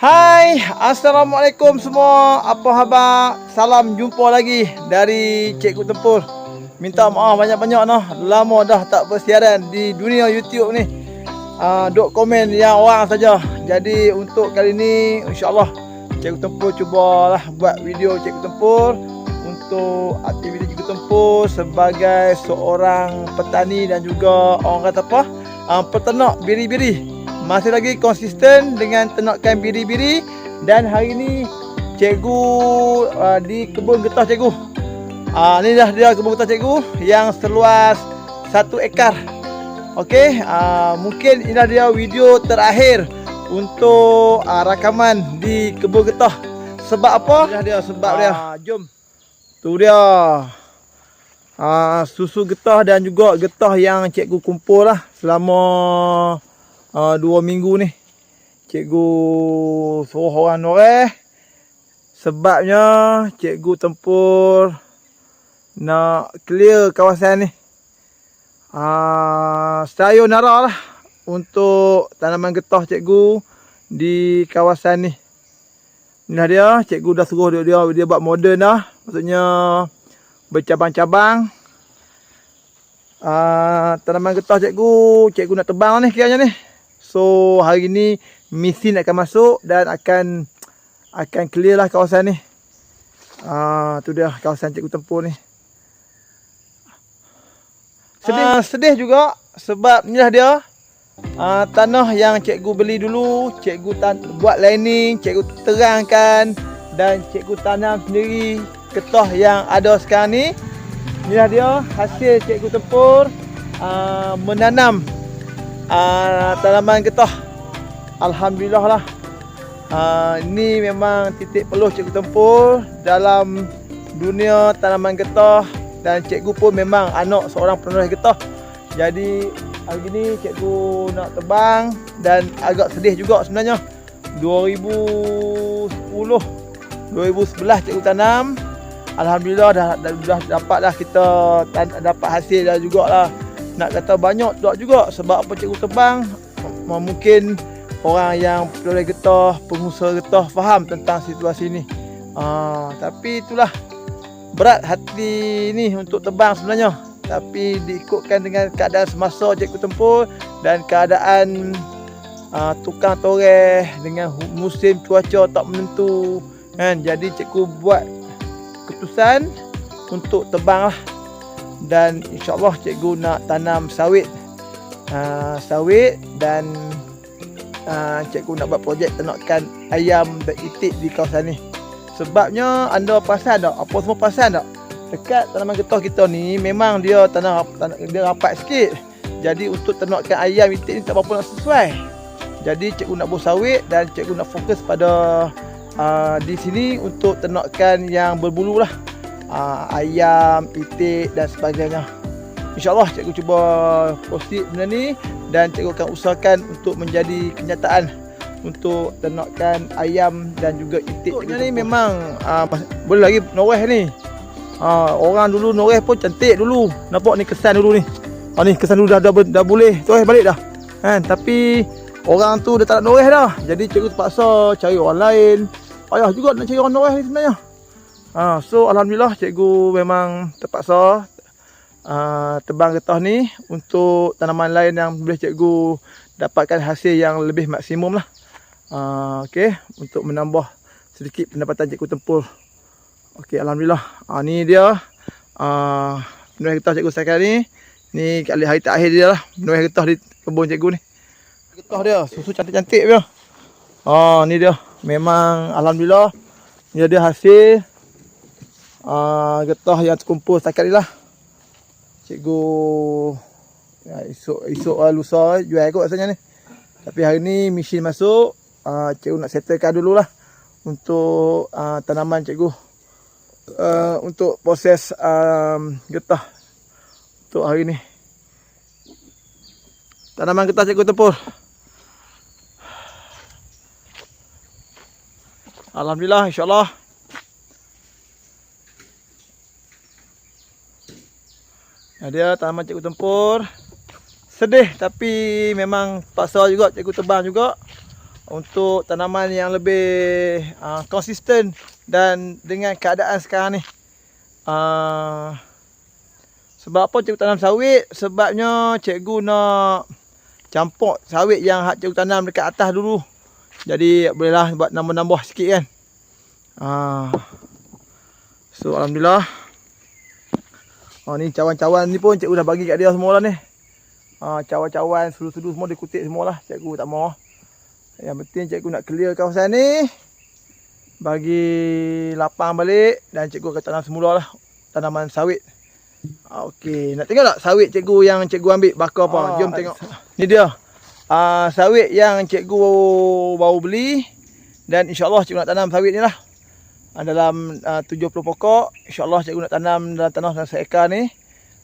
Hai, Assalamualaikum semua. Apa khabar? Salam jumpa lagi dari Cikgu Tempur. Minta maaf banyak-banyak noh. Lama dah tak bersiaran di dunia YouTube ni. Uh, duk komen yang orang saja. Jadi untuk kali ni insya-Allah Cikgu Tempur cubalah buat video Cikgu Tempur untuk aktiviti Cikgu Tempur sebagai seorang petani dan juga orang kata apa? Uh, peternak biri-biri masih lagi konsisten dengan ternakan biri-biri dan hari ini cikgu uh, di kebun getah cikgu. Ah uh, ni dah dia kebun getah cikgu yang seluas satu ekar. Okey, uh, mungkin ini dah dia video terakhir untuk uh, rakaman di kebun getah. Sebab apa? Ini dah dia sebab uh, dia. Jom. Tu dia. Uh, susu getah dan juga getah yang cikgu kumpul lah selama uh, dua minggu ni cikgu suruh orang noreh sebabnya cikgu tempur nak clear kawasan ni. Uh, saya nara lah untuk tanaman getah cikgu di kawasan ni. Inilah dia, cikgu dah suruh dia, dia, dia buat moden dah. Maksudnya bercabang-cabang. Uh, Tanaman getah cikgu, cikgu nak tebang ni kiranya ni So hari ni mesin akan masuk dan akan akan clear lah kawasan ni. Ah tu dia kawasan cikgu tempur ni. Sedih uh, sedih juga sebab inilah dia uh, tanah yang cikgu beli dulu, cikgu tan buat lining, cikgu terangkan dan cikgu tanam sendiri ketah yang ada sekarang ni. Inilah dia hasil cikgu tempur uh, menanam uh, tanaman getah. Alhamdulillah lah. Uh, Ini memang titik peluh cikgu tempur. Dalam dunia tanaman getah Dan cikgu pun memang anak seorang penulis getah. Jadi hari ni cikgu nak tebang Dan agak sedih juga sebenarnya. 2010 2011 cikgu tanam. Alhamdulillah dah, dah, dah dapat dah kita dapat hasil dah jugalah nak kata banyak tak juga sebab apa cikgu tebang mungkin orang yang pelai getah pengusaha getah faham tentang situasi ni. Uh, tapi itulah berat hati ni untuk tebang sebenarnya. Tapi diikutkan dengan keadaan semasa cikgu tempur dan keadaan uh, tukang toreh dengan musim cuaca tak menentu. Kan? Jadi cikgu buat keputusan untuk tebang lah dan insyaallah cikgu nak tanam sawit. Uh, sawit dan uh, cikgu nak buat projek ternakan ayam dan itik di kawasan ni. Sebabnya anda perasan tak? Apa semua perasan tak? Dekat tanaman getah kita ni memang dia tanah, dia rapat sikit. Jadi untuk ternakan ayam itik ni tak apa nak sesuai. Jadi cikgu nak buat sawit dan cikgu nak fokus pada uh, di sini untuk ternakan yang berbulu lah uh, ayam, itik dan sebagainya. InsyaAllah cikgu cuba proceed benda ni dan cikgu akan usahakan untuk menjadi kenyataan untuk ternakan ayam dan juga itik. Cikgu ni memang uh, boleh lagi noreh ni. Uh, orang dulu noreh pun cantik dulu. Nampak ni kesan dulu ni. Oh ni kesan dulu dah dah, dah, dah boleh toreh balik dah. Kan tapi orang tu dah tak nak noreh dah. Jadi cikgu terpaksa cari orang lain. Ayah juga nak cari orang noreh ni sebenarnya. Ha, so alhamdulillah cikgu memang terpaksa uh, tebang getah ni untuk tanaman lain yang boleh cikgu dapatkan hasil yang lebih maksimum lah. Uh, okay, untuk menambah sedikit pendapatan cikgu tempur. Okay, alhamdulillah. Ha, ni dia uh, penuh getah cikgu sekarang ni. Ni kali hari terakhir dia lah. Penuh getah di kebun cikgu ni. Getah dia, susu cantik-cantik dia. Ha, ni dia. Memang alhamdulillah. Ni dia hasil uh, getah yang terkumpul setakat ni lah. Cikgu ya, esok esok uh, lusa jual kot rasanya ni. Tapi hari ni mesin masuk. Uh, cikgu nak settlekan dulu lah untuk uh, tanaman cikgu. Uh, untuk proses um, getah untuk hari ni. Tanaman getah cikgu tempur. Alhamdulillah insyaAllah dia taman cikgu tempur. Sedih tapi memang paksa juga cikgu tebang juga. untuk tanaman yang lebih uh, konsisten dan dengan keadaan sekarang ni. Uh, sebab apa cikgu tanam sawit? Sebabnya cikgu nak campur sawit yang hak cikgu tanam dekat atas dulu. Jadi bolehlah buat nambah-nambah sikit kan. Uh, so alhamdulillah. Oh ni cawan-cawan ni pun cikgu dah bagi kat dia semua lah ni. Ah uh, cawan-cawan, sudu-sudu semua dikutip semualah. Cikgu tak mau. Yang penting cikgu nak clear kawasan ni. Bagi lapang balik dan cikgu akan tanam semula lah tanaman sawit. Ah, Okey, nak tengok tak sawit cikgu yang cikgu ambil bakar apa? Ah, Jom tengok. Ni dia. Ah sawit yang cikgu baru beli dan insya-Allah cikgu nak tanam sawit ni lah. Ah, dalam uh, 70 pokok, insya-Allah cikgu nak tanam dalam tanah seekar ni.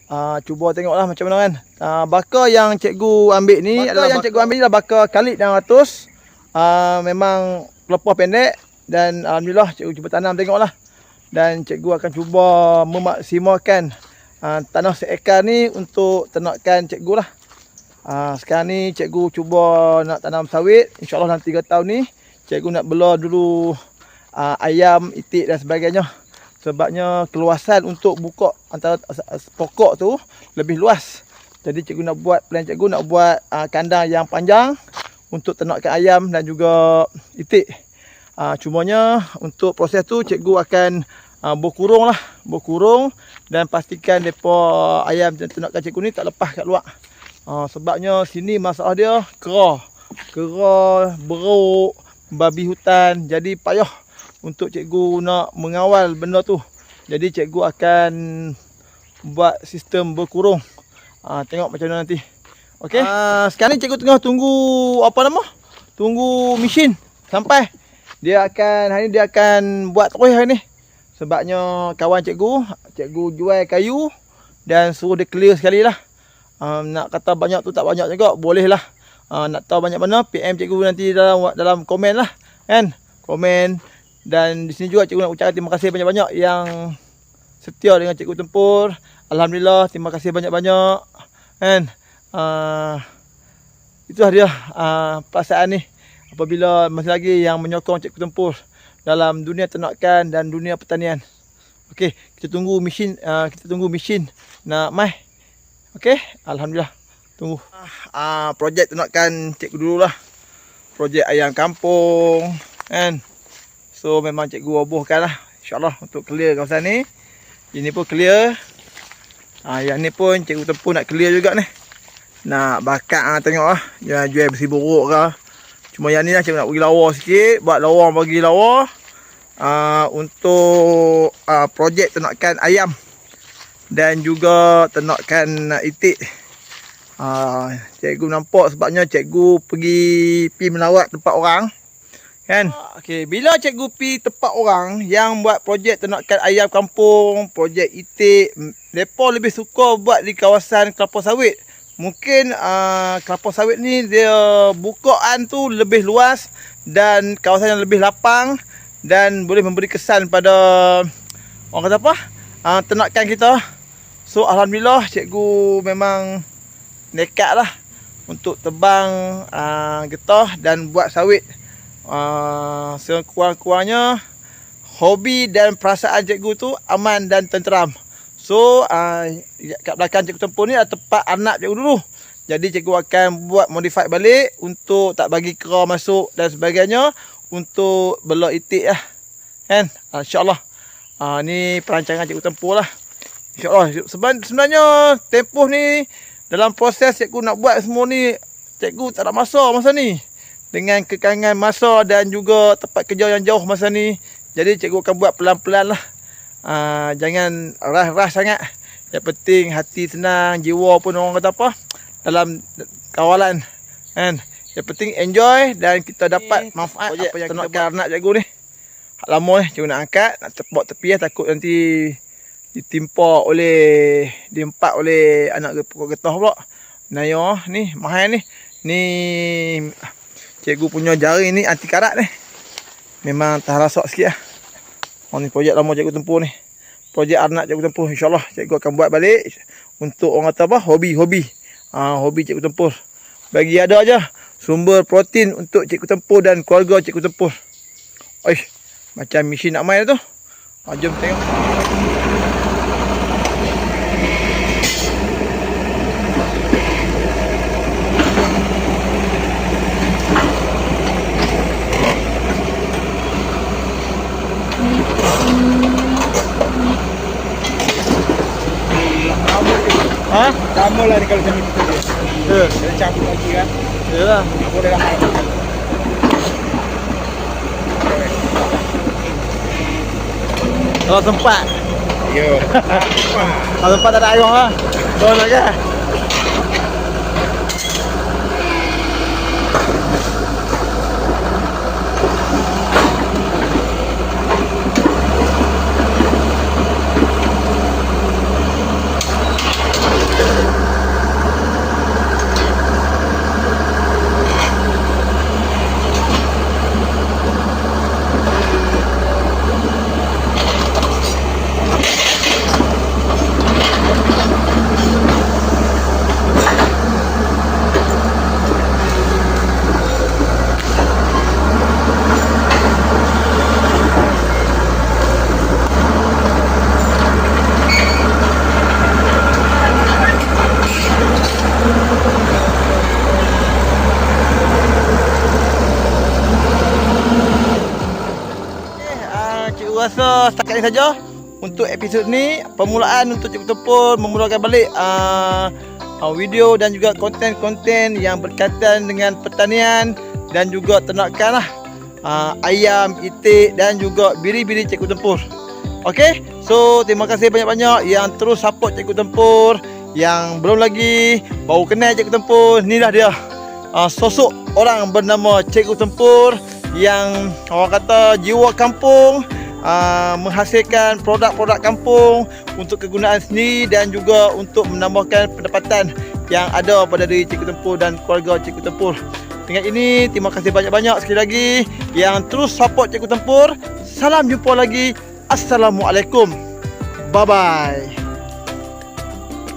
Uh, cuba tengoklah macam mana kan. Uh, bakar yang cikgu ambil ni bakar adalah yang cikgu ambil ni adalah bakar kalit 600 uh, memang pelepah pendek dan alhamdulillah cikgu cuba tanam tengoklah. Dan cikgu akan cuba memaksimalkan uh, tanah seekar ni untuk ternakkan cikgu lah. Uh, sekarang ni cikgu cuba nak tanam sawit. InsyaAllah dalam 3 tahun ni cikgu nak bela dulu uh, ayam, itik dan sebagainya. Sebabnya keluasan untuk buka antara pokok tu lebih luas. Jadi cikgu nak buat plan cikgu nak buat uh, kandang yang panjang untuk ternakkan ayam dan juga itik. Uh, cumanya untuk proses tu cikgu akan uh, berkurung lah. Berkurung dan pastikan mereka ayam dan ternakkan cikgu ni tak lepas kat luar. Uh, sebabnya sini masalah dia kera. Kera, beruk, babi hutan. Jadi payah untuk cikgu nak mengawal benda tu. Jadi cikgu akan buat sistem berkurung. Uh, tengok macam mana nanti. Okey. Uh, sekarang ni cikgu tengah tunggu apa nama? Tunggu mesin sampai. Dia akan hari ni dia akan buat terus hari ni. Sebabnya kawan cikgu, cikgu jual kayu dan suruh dia clear sekali lah. Um, nak kata banyak tu tak banyak juga, boleh lah. Uh, nak tahu banyak mana, PM cikgu nanti dalam dalam komen lah. Kan? Komen. Dan di sini juga cikgu nak ucapkan terima kasih banyak-banyak yang setia dengan cikgu tempur. Alhamdulillah, terima kasih banyak-banyak. Kan? uh, itulah dia uh, perasaan ni apabila masih lagi yang menyokong cikgu tempur dalam dunia ternakan dan dunia pertanian. Okey, kita tunggu mesin uh, kita tunggu mesin nak mai. Okey, alhamdulillah. Tunggu. Uh, projek ternakan cikgu dululah. Projek ayam kampung kan. So memang cikgu obohkanlah insya-Allah untuk clear kawasan ni. Ini pun clear. Uh, yang ni pun cikgu tempur nak clear juga ni. Nak bakat ah tengok ah dia jual besi buruk ke cuma yang ni lah cikgu nak bagi lawa sikit. Buat lawang bagi lawa. Uh, untuk uh, projek ternakan ayam. Dan juga ternakan uh, itik. Uh, cikgu nampak sebabnya cikgu pergi pi melawat tempat orang kan? Okey. Bila cikgu pi tempat orang yang buat projek ternakan ayam kampung projek itik depa lebih suka buat di kawasan kelapa sawit. Mungkin uh, kelapa sawit ni dia bukaan tu lebih luas dan kawasan yang lebih lapang dan boleh memberi kesan pada orang kata apa? Uh, ternakan kita. So alhamdulillah cikgu memang nekat lah untuk tebang uh, getah dan buat sawit uh, sekurang-kurangnya hobi dan perasaan cikgu tu aman dan tenteram So uh, kat belakang cikgu tempur ni adalah tempat anak cikgu dulu. Jadi cikgu akan buat modify balik untuk tak bagi kera masuk dan sebagainya untuk belok itik lah. Kan? Uh, InsyaAllah. Uh, ni perancangan cikgu tempur lah. InsyaAllah. Sebenarnya tempoh ni dalam proses cikgu nak buat semua ni cikgu tak ada masa masa ni. Dengan kekangan masa dan juga tempat kerja yang jauh masa ni. Jadi cikgu akan buat pelan-pelan lah. Uh, jangan ras-ras sangat. Yang penting hati tenang, jiwa pun orang kata apa dalam kawalan kan. Yang penting enjoy dan kita dapat manfaat apa yang kita buat anak cikgu ni. Hak lama ni cikgu nak angkat, nak tepuk tepi ya, takut nanti ditimpa oleh diempat oleh anak pokok getah pula. Nayo ni mahal ni. Ni cikgu punya jari ni anti karat ni. Memang tahan rasak sikit lah. Oh ni projek lama cikgu tempuh ni. Projek anak cikgu tempuh insya-Allah cikgu akan buat balik untuk orang kata apa? Hobi-hobi. Ah ha, hobi cikgu tempuh. Bagi ada aja. sumber protein untuk Cikgu Tempur dan keluarga Cikgu Tempur. Oish, macam mesin nak main tu. Ha, jom tengok. Ha? Sama lah ni kalau macam itu dia. Ya. Dia cabut lagi kan. Yalah. Aku dah dah. Kalau sempat. Yo. Kalau sempat tak ada air lah. Kau nak ke? Okay, uh, cikgu rasa setakat ni saja untuk episod ni permulaan untuk cikgu Tempur memulakan balik uh, uh, video dan juga konten-konten yang berkaitan dengan pertanian dan juga ternakan lah uh, ayam, itik dan juga biri-biri cikgu Tempur. Okey, so terima kasih banyak-banyak yang terus support cikgu Tempur yang belum lagi baru kenal cikgu Tempur. Inilah dia uh, sosok orang bernama Cikgu Tempur yang orang kata jiwa kampung uh, menghasilkan produk-produk kampung untuk kegunaan sendiri dan juga untuk menambahkan pendapatan yang ada pada diri Cikgu Tempur dan keluarga Cikgu Tempur. Dengan ini, terima kasih banyak-banyak sekali lagi yang terus support Cikgu Tempur. Salam jumpa lagi. Assalamualaikum. Bye-bye.